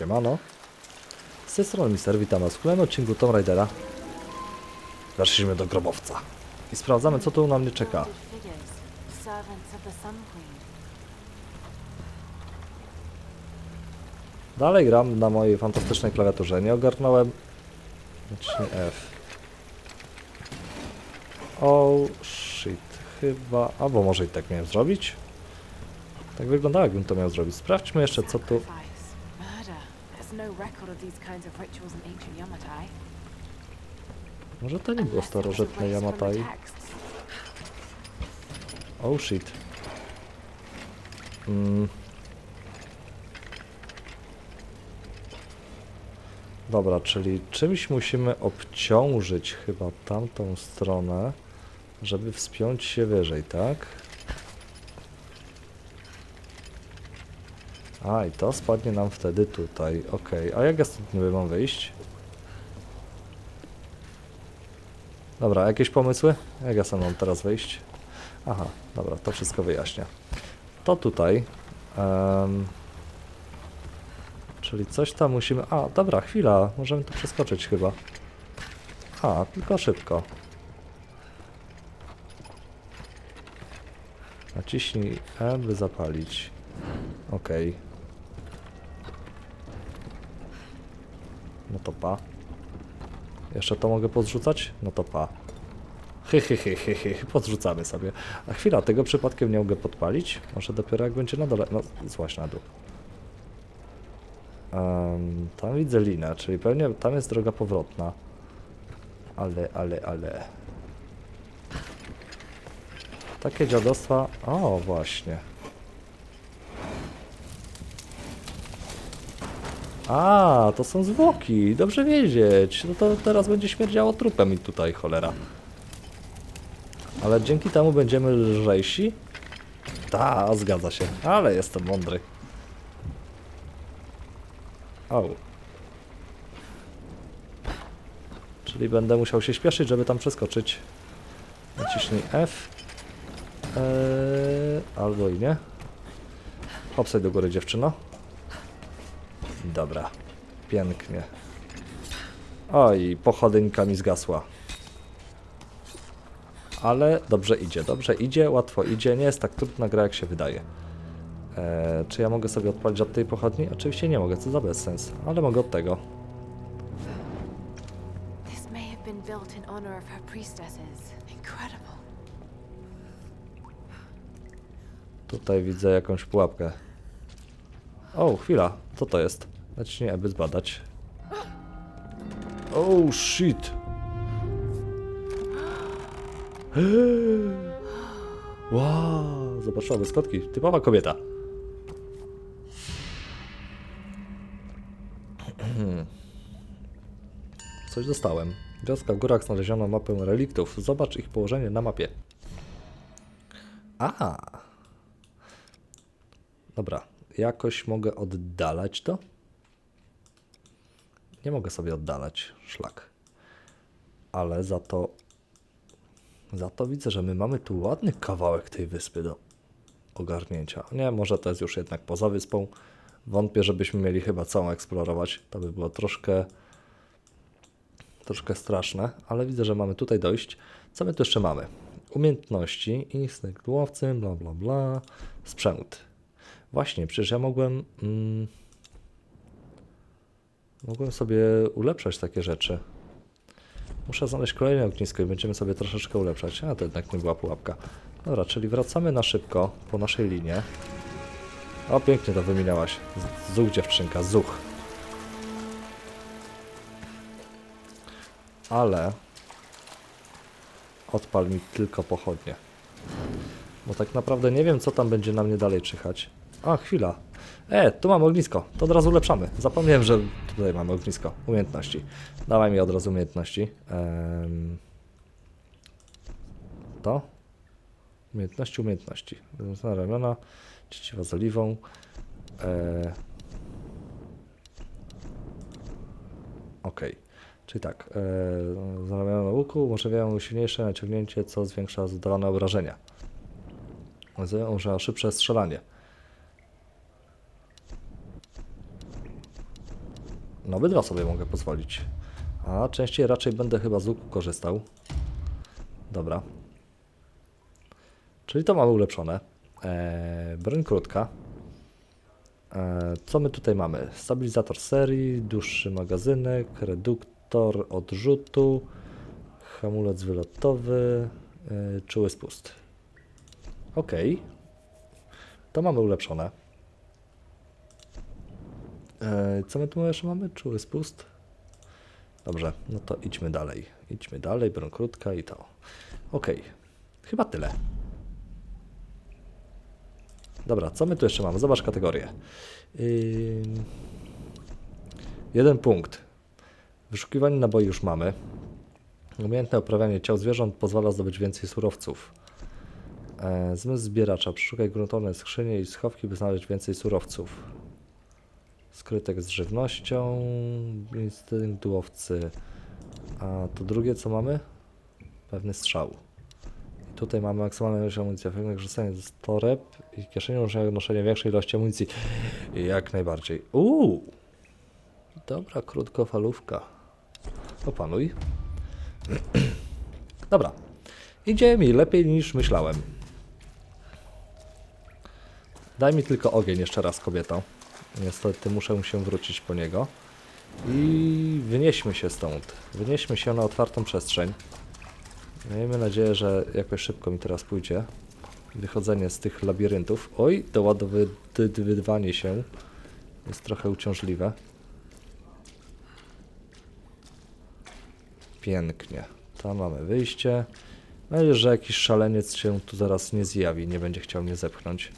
Siemano. Z tej strony Mister, witam was w kolejnym odcinku Tomb Raidera. Weszliśmy do grobowca. I sprawdzamy, co tu na mnie czeka. Dalej gram na mojej fantastycznej klawiaturze. Nie ogarnąłem... Znaczy F. Oh shit. Chyba... Albo może i tak miałem zrobić? Tak wyglądało, jakbym to miał zrobić. Sprawdźmy jeszcze, co tu... There's no record of these kinds of rituals in ancient Yamatai. Może to nie było starożytne Yamatai. Oh shit. Mm. Dobra, czyli czymś musimy obciążyć chyba tamtą stronę, żeby wspiąć się wyżej, tak? A, i to spadnie nam wtedy tutaj. Okej, a jak ja stąd niby mam wyjść? Dobra, jakieś pomysły? Jak ja sam mam teraz wyjść? Aha, dobra, to wszystko wyjaśnia. To tutaj. em, czyli coś tam musimy. A, dobra, chwila, możemy tu przeskoczyć chyba. A, tylko szybko. Naciśnij E, by zapalić. Okej. No to pa. Jeszcze to mogę podrzucać? No to pa. Hy, hy, hy, hy, hy. Podrzucamy sobie. A chwila, tego przypadkiem nie mogę podpalić? Może dopiero jak będzie na dole. No, złaś na dół. Em, tam widzę linę, czyli pewnie tam jest droga powrotna. Ale, ale, ale. Takie dziadostwa. O, właśnie. A, to są zwłoki. Dobrze wiedzieć. No to teraz będzie śmierdziało trupem i tutaj cholera. Ale dzięki temu będziemy lżejsi? Ta, zgadza się. Ale jestem mądry. O. Czyli będę musiał się śpieszyć, żeby tam przeskoczyć. Naciśnij F. Eee, albo i nie. Hopsaj do góry, dziewczyno. Dobra. Pięknie. Oj, pochodynka mi zgasła. Ale dobrze idzie, dobrze idzie, łatwo idzie, nie jest tak trudna gra jak się wydaje. Eee, czy ja mogę sobie odpalić od tej pochodni? Oczywiście nie mogę, co za bezsens, ale mogę od tego. Tutaj widzę jakąś pułapkę. O, chwila, co to jest? Naciśnij, aby zbadać. Oh shit! Wow, zobaczyła błyskotki. Typowa kobieta. Coś dostałem. Wioska w górach znaleziono mapę reliktów. Zobacz ich położenie na mapie. Aha. Dobra, jakoś mogę oddalać to? Nie mogę sobie oddalać, szlak. Ale za to. Za to widzę, że my mamy tu ładny kawałek tej wyspy do ogarnięcia. Nie, może to jest już jednak poza wyspą. Wątpię, żebyśmy mieli chyba całą eksplorować. To by było troszkę. troszkę straszne, ale widzę, że mamy tutaj dojść. Co my tu jeszcze mamy? Umiejętności, instynkt łowcy, bla bla bla, sprzęt. Właśnie, przecież ja mogłem. Mm, mogłem sobie ulepszać takie rzeczy. Muszę znaleźć kolejne ognisko i będziemy sobie troszeczkę ulepszać. A to jednak nie była pułapka. Dobra, czyli wracamy na szybko po naszej linie. O, pięknie to wyminęłaś. Z- Zuch dziewczynka, zuch. Ale odpal mi tylko pochodnie. Bo tak naprawdę nie wiem, co tam będzie na mnie dalej czyhać. A, chwila. E, tu mam ognisko. To od razu ulepszamy. Zapomniałem, że tutaj mamy ognisko. Umiejętności. Dawaj mi od razu umiejętności. Em, to? Umiejętności, umiejętności. Związane ramiona, cieciwa z oliwą. E, Okej. Czyli tak, e, zamawiamy na łuku, umożliwiają silniejsze naciągnięcie, co zwiększa zadawane obrażenia. Umożliwia szybsze strzelanie. No obydwa sobie mogę pozwolić. A częściej raczej będę chyba z łuku korzystał. Dobra. Czyli to mamy ulepszone. Eee, broń krótka. Eee, co my tutaj mamy? Stabilizator serii, dłuższy magazynek, reduktor odrzutu, hamulec wylotowy, eee, czuły spust. Ok. To mamy ulepszone. Eee, co my tu jeszcze mamy? Czuły spust. Dobrze, no to idźmy dalej. Idźmy dalej, broń krótka i to. Ok. Chyba tyle. Dobra, co my tu jeszcze mamy? Zobacz kategorię. Ym, Jeden punkt. Wyszukiwanie naboi już mamy. Umiejętne oprawianie ciał zwierząt pozwala zdobyć więcej surowców. E, zmysł zbieracza. Przeszukaj gruntowne skrzynie i schowki, by znaleźć więcej surowców. Skrytek z żywnością. Instynkt łowcy. A to drugie co mamy? Pewny strzał. I tutaj mamy maksymalną ilość amunicji, efektywne korzystanie z toreb i kieszeni umożliwia noszenie większej ilości amunicji. Jak najbardziej. Uuu! Dobra, krótkofalówka. Opanuj. Dobra. Idzie mi lepiej niż myślałem. Daj mi tylko ogień jeszcze raz, kobieto. Niestety muszę się wrócić po niego. I wynieśmy się stąd. Wynieśmy się na otwartą przestrzeń. Miejmy nadzieję, że jakoś szybko mi teraz pójdzie. Wychodzenie z tych labiryntów. Oj, doładowywanie się jest trochę uciążliwe. Pięknie. Tam mamy wyjście. Mam nadzieję, że jakiś szaleniec się tu zaraz nie zjawi, nie będzie chciał mnie zepchnąć.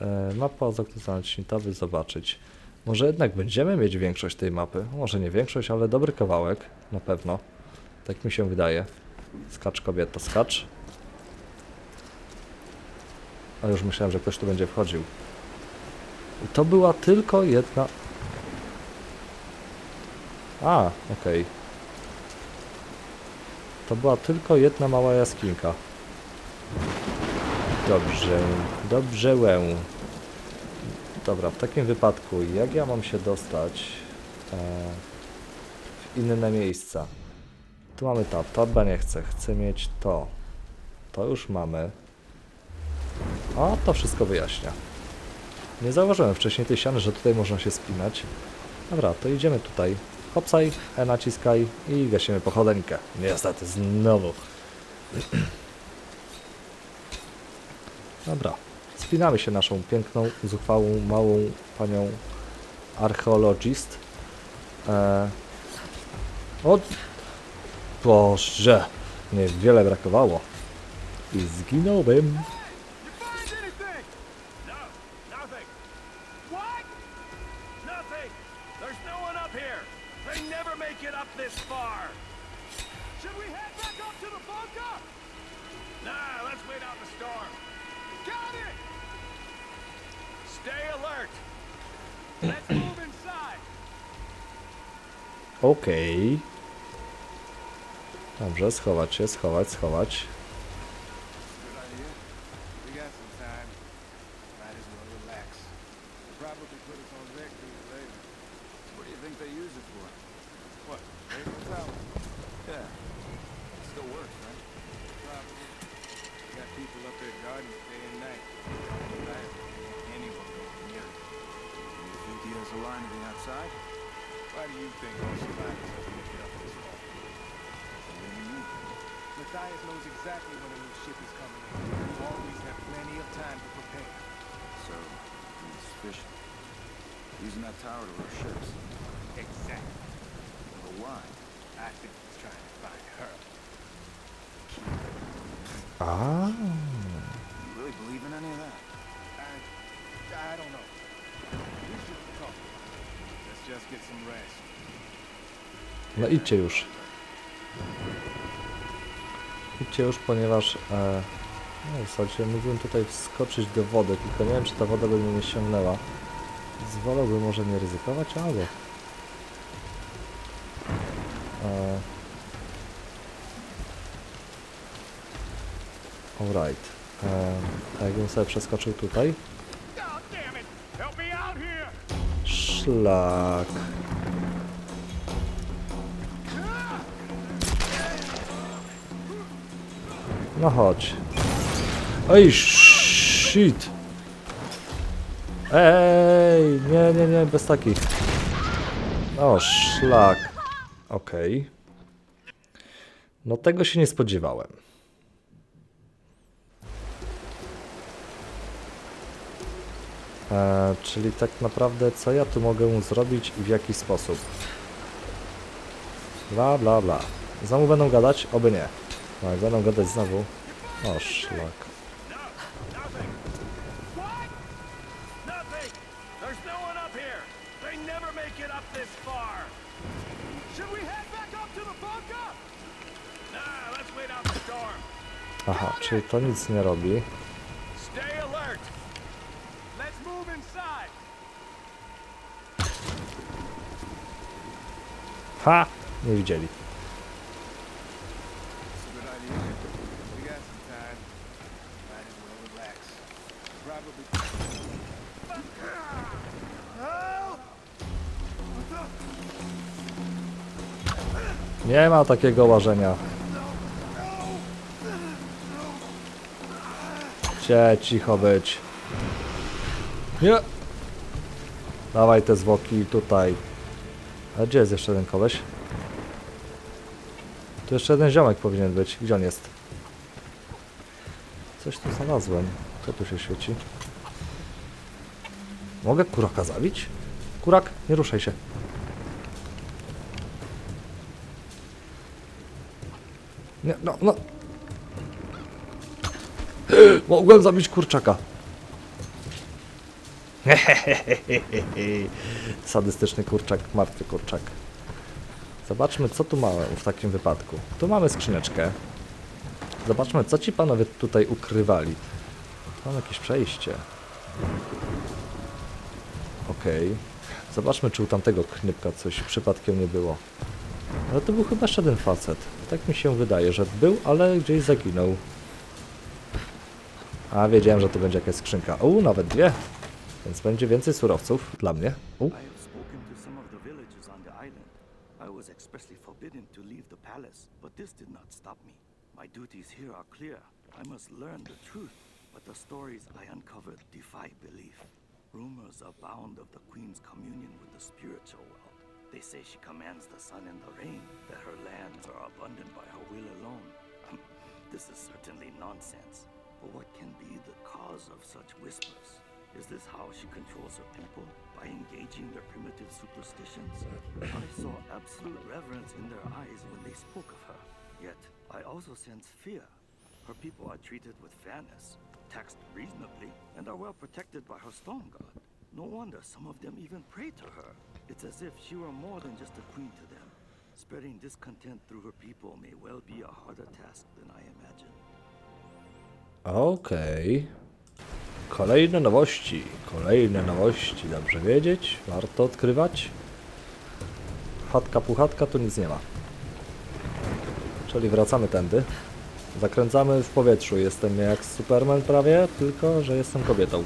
E, mapa zakreślona by zobaczyć. Może jednak będziemy mieć większość tej mapy. Może nie większość, ale dobry kawałek. Na pewno. Tak mi się wydaje. Skacz kobieto, skacz. A już myślałem, że ktoś tu będzie wchodził. I to była tylko jedna... A, okej. To była tylko jedna mała jaskinka. Dobrze, dobrze łę. Dobra, w takim wypadku, jak ja mam się dostać e, w inne miejsca? Tu mamy to chyba nie chcę, chcę mieć to. To już mamy. O, to wszystko wyjaśnia. Nie zauważyłem wcześniej tej ściany, że tutaj można się spinać. Dobra, to idziemy tutaj. Hopsaj, E naciskaj i gasimy pochodeńkę. Niestety, znowu. Dobra, spinamy się naszą piękną, zuchwałą, małą panią archeologist. E... O! Boże! Niewiele brakowało. I zginąłem. Okej. Dobrze, schować się, schować, schować. Good idea. We got some time. Might as well relax. They'll probably put us on deck sooner or later. What do you think they use it for? What? Radio tower? Yeah. It still works, right? Probably. We got people up there guarding it day and night. Right. Anyone going near it. You think he has a line to the outside? Why do you think all survivors have to make it up this far? What do you mean? Matthias knows exactly when a new ship is coming in. We always have plenty of time to prepare. So, he's fishing. Using that tower to rush ships. Exactly. But why? I think he's trying to find her. A, You really believe in any of that? I, I don't know. We should talk. Let's just get some rest. no idźcie już. Idźcie już, ponieważ e, no, w zasadzie mógłbym tutaj wskoczyć do wody, tylko nie wiem, czy ta woda by mnie nie ściągnęła. Zwolałbym może nie ryzykować, ale... E, alright. E, jakbym sobie przeskoczył tutaj? Szlak. No chodź. Ej, shit. Ej, nie, nie, nie, bez takich. O, szlak. Okej. No tego się nie spodziewałem. E, czyli tak naprawdę co ja tu mogę zrobić i w jaki sposób? Bla bla bla. Znowu będą gadać? Oby nie. Jak będą gadać znowu. O szlak. Aha, czyli to nic nie robi. Ha! Nie widzieli. Nie ma takiego łażenia. Cie, cicho być. Nie. Dawaj te zwłoki tutaj. A gdzie jest jeszcze jeden koleś? Tu jeszcze jeden ziomek powinien być. Gdzie on jest? Coś tu znalazłem. Co tu się świeci? Mogę kuraka zabić? Kurak, nie ruszaj się. Nie, no, no. Mogłem zabić kurczaka. Sadystyczny kurczak, martwy kurczak. Zobaczmy, co tu mamy w takim wypadku. Tu mamy skrzyneczkę. Zobaczmy, co ci panowie tutaj ukrywali. Mam jakieś przejście. Okej. Zobaczmy, czy u tamtego knypka coś przypadkiem nie było. Ale to był chyba jeszcze jeden facet. Tak mi się wydaje, że był, ale gdzieś zaginął. A wiedziałem, że to będzie jakaś skrzynka. U, nawet dwie. Więc będzie więcej surowców dla mnie. U. Rumors abound of the queen's communion with the spiritual world. They say she commands the sun and the rain, that her lands are abundant by her will alone. this is certainly nonsense. But what can be the cause of such whispers? Is this how she controls her people? By engaging their primitive superstitions? I saw absolute reverence in their eyes when they spoke of her. Yet, I also sense fear. Her people are treated with fairness, taxed reasonably, and are well protected by her storm god. No wonder some of them even pray to her. It's as if she were more than just a queen to them. Spreading discontent through her people may well be a harder task than I imagined. Okej. Kolejne nowości. Kolejne nowości. Dobrze wiedzieć. Warto odkrywać. Chatka, puchatka, tu nic nie ma. Czyli wracamy tędy. Zakręcamy w powietrzu. Jestem jak Superman prawie, tylko że jestem kobietą.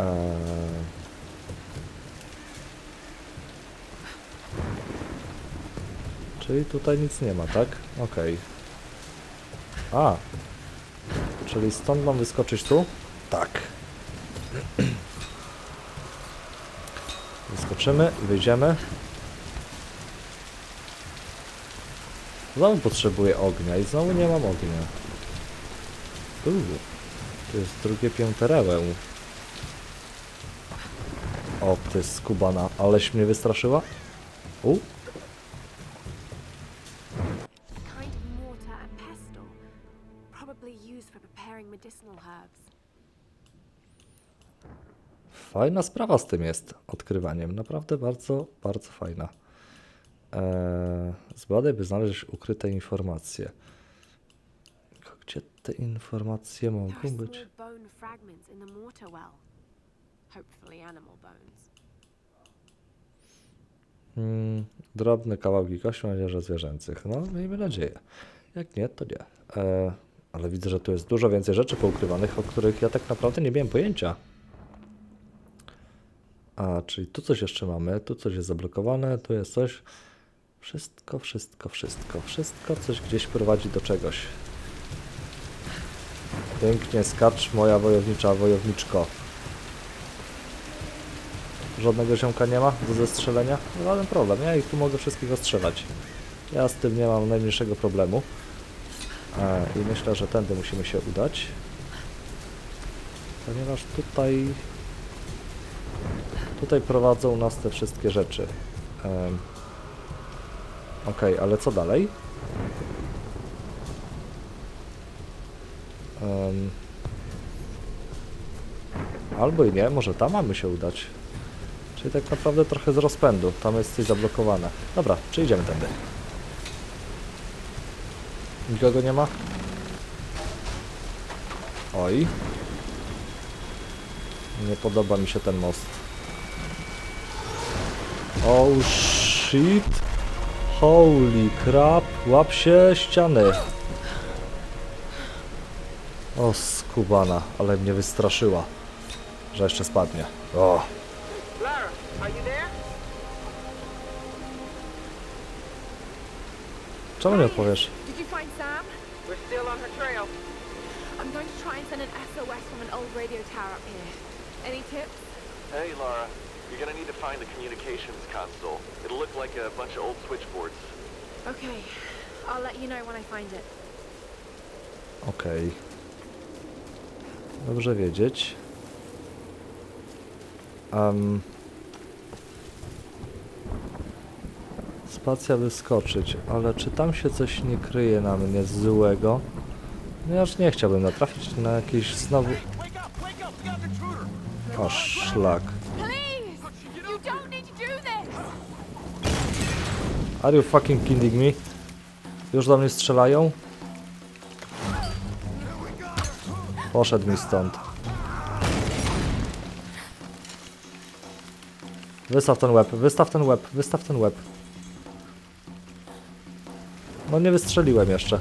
Eee... Czyli tutaj nic nie ma, tak? Okej. A. Czyli stąd mam wyskoczyć tu? Tak. Wyskoczymy i wyjdziemy. Znowu potrzebuję ognia i znowu nie mam ognia. Uuu, to jest drugie pięterełę. O, jest skubana, aleś mnie wystraszyła. U, Fajna sprawa z tym jest odkrywaniem. Naprawdę bardzo, bardzo fajna. Eee, zbadaj, by znaleźć ukryte informacje. Gdzie te informacje mogą być? Hmm, drobne kawałki kości, nadzieję, zwierzęcych. No, miejmy nadzieję. Jak nie, to nie. Eee, ale widzę, że tu jest dużo więcej rzeczy poukrywanych, o których ja tak naprawdę nie miałem pojęcia. A, czyli tu coś jeszcze mamy, tu coś jest zablokowane, tu jest coś. Wszystko, wszystko, wszystko, wszystko coś gdzieś prowadzi do czegoś. Pięknie skacz moja wojownicza wojowniczko. Żadnego ziomka nie ma do zestrzelenia? Żaden problem, ja ich tu mogę wszystkich ostrzelać. Ja z tym nie mam najmniejszego problemu. E, I myślę, że tędy musimy się udać. Ponieważ tutaj... Tutaj prowadzą nas te wszystkie rzeczy. Em, Okej, ale co dalej? Em, albo i nie, może tam mamy się udać. Czyli tak naprawdę trochę z rozpędu. Tam jest coś zablokowane. Dobra, czy idziemy tędy? Nikogo nie ma? Oj. Nie podoba mi się ten most. Oh shit. Holy crap. Łap się ściany. O skubana, ale mnie wystraszyła. Że jeszcze spadnie. O. Czemu nie odpowiesz? Did you find Sam? We're still on her trail. I'm going to try and send an SOS from an old radio tower up here. Any tips? Hey, Laura. You're gonna need to find the communications console. It'll look like a bunch of old switchboards. Okay. I'll let you know when I find it. Okej. Dobrze wiedzieć. Um, spacja wyskoczyć, ale czy tam się coś nie kryje na mnie złego? No ja już nie chciałbym natrafić na jakiś znowu... O szlak. Please! Don't need to do this! Are you fucking kidding me? Już do mnie strzelają? Poszedł mi stąd. Wystaw ten łeb, wystaw ten łeb, wystaw ten łeb. No nie wystrzeliłem jeszcze.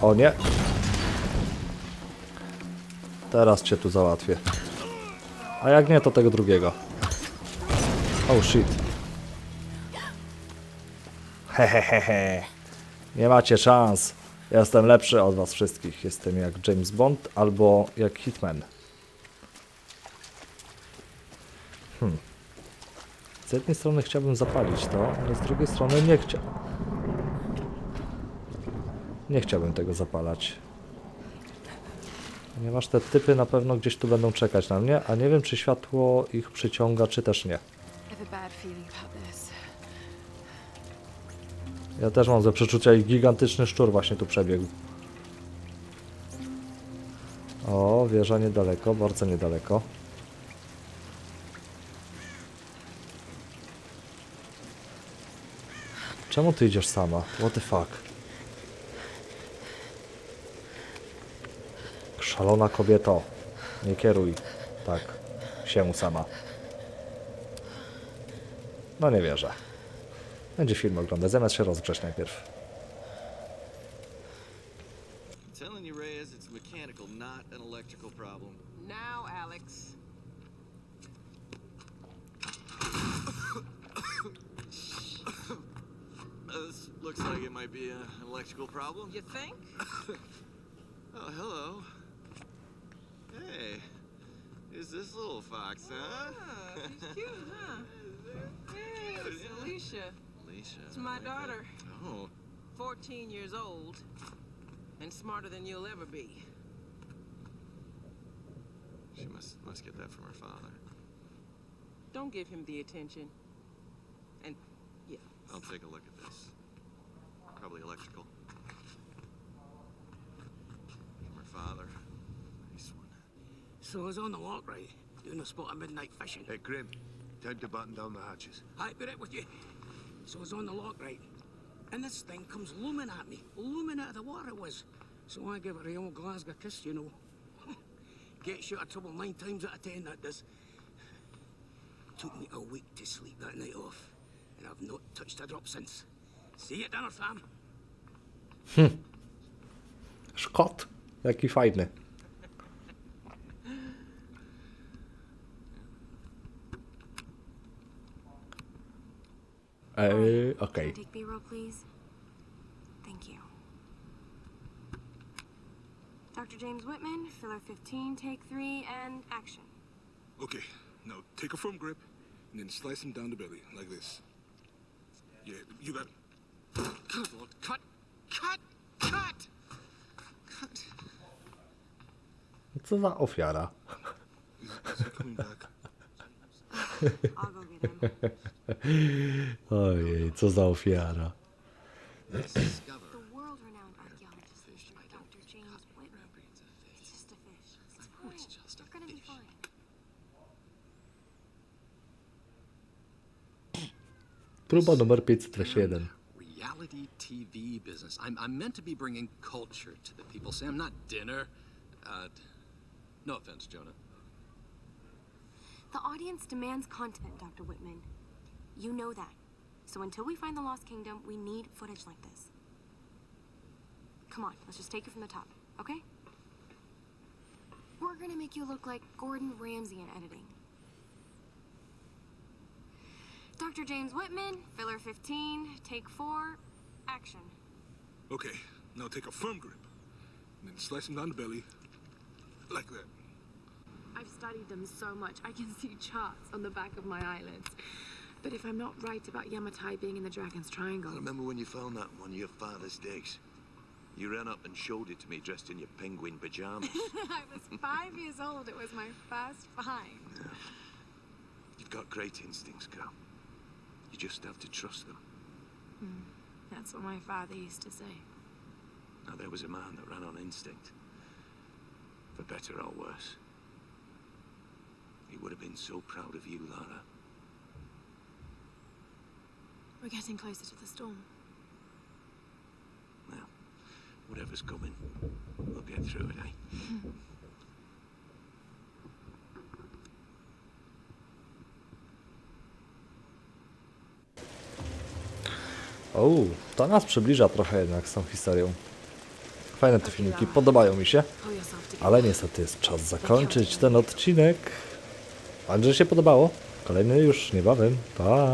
O nie. Teraz cię tu załatwię. A jak nie, to tego drugiego. Oh shit. Hehehehe. Nie macie szans. Jestem lepszy od was wszystkich. Jestem jak James Bond albo jak Hitman. Hmm. Z jednej strony chciałbym zapalić to, ale z drugiej strony nie chciał. Nie chciałbym tego zapalać. Ponieważ te typy na pewno gdzieś tu będą czekać na mnie, a nie wiem czy światło ich przyciąga, czy też nie. Ja też mam ze przeczucia i gigantyczny szczur właśnie tu przebiegł. O, wieża niedaleko, bardzo niedaleko. Czemu ty idziesz sama? What the fuck? Szalona kobieto. Nie kieruj. Tak. Się sama. No nie wierzę. Będzie film oglądać, zamiast się rozgrzeć najpierw. I'm telling you, Reyes, it's mechanical, not an electrical problem. Now, Alex. Uh, this looks like it might be a, an electrical problem. You think? Oh, hello. Hey, who's this little fox, huh? Ah, she's cute, huh? Hey, it's Alicia. Alicia. It's my daughter. Oh, 14 years old. And smarter than you'll ever be. she must must get that from her father. Don't give him the attention. And, yeah. I'll take a look at this. Probably electrical. From her father. Nice one. So I was on the lock, right? Doing a spot of midnight fishing. Hey, Grim, time to button down the hatches. I be right with you. So I was on the lock, right? And this thing comes looming at me, looming out of the water it was. So I give it a old Glasgow kiss, you know. Gets you out of trouble nine times out of ten, that does. Took me a week to sleep that night off. And I've not touched a drop since. See you at dinner, fam. Szkot! Jaki fajny. Uh, Can I take B-roll, please? Thank you. Dr. James Whitman, filler 15, take three, and action. Okay, now take a firm grip and then slice him down the belly like this. Yeah, you got. Good lord, cut! Cut! Cut! Cut! Co za ofiara? Ojej, co za ofiara. Próba numer 501. reality TV business. I'm, I'm meant to be bringing culture to the people, Sam, not dinner. Uh, no offense, Jonah. The audience demands content, Dr. Whitman. You know that. So until we find the Lost Kingdom, we need footage like this. Come on, let's just take it from the top, okay? We're gonna make you look like Gordon Ramsay in editing. Dr. James Whitman, filler 15, take four, action. Okay, now take a firm grip and then slice him down the belly like that. I've studied them so much, I can see charts on the back of my eyelids. But if I'm not right about Yamatai being in the Dragon's Triangle, I remember when you found that one of your father's digs. You ran up and showed it to me dressed in your penguin pajamas. I was five years old. It was my first find. Yeah. You've got great instincts, girl. You just have to trust them. Hmm. That's what my father used to say. Now, there was a man that ran on instinct. For better or worse. He would have been so proud of you, Lara. We're getting closer to the storm. Well, whatever's coming, we'll get through it, eh? O, to nas przybliża trochę jednak z tą historią. Fajne te filmiki, podobają mi się. Ale niestety jest czas zakończyć ten odcinek. Że się podobało. Kolejny już niebawem. Pa!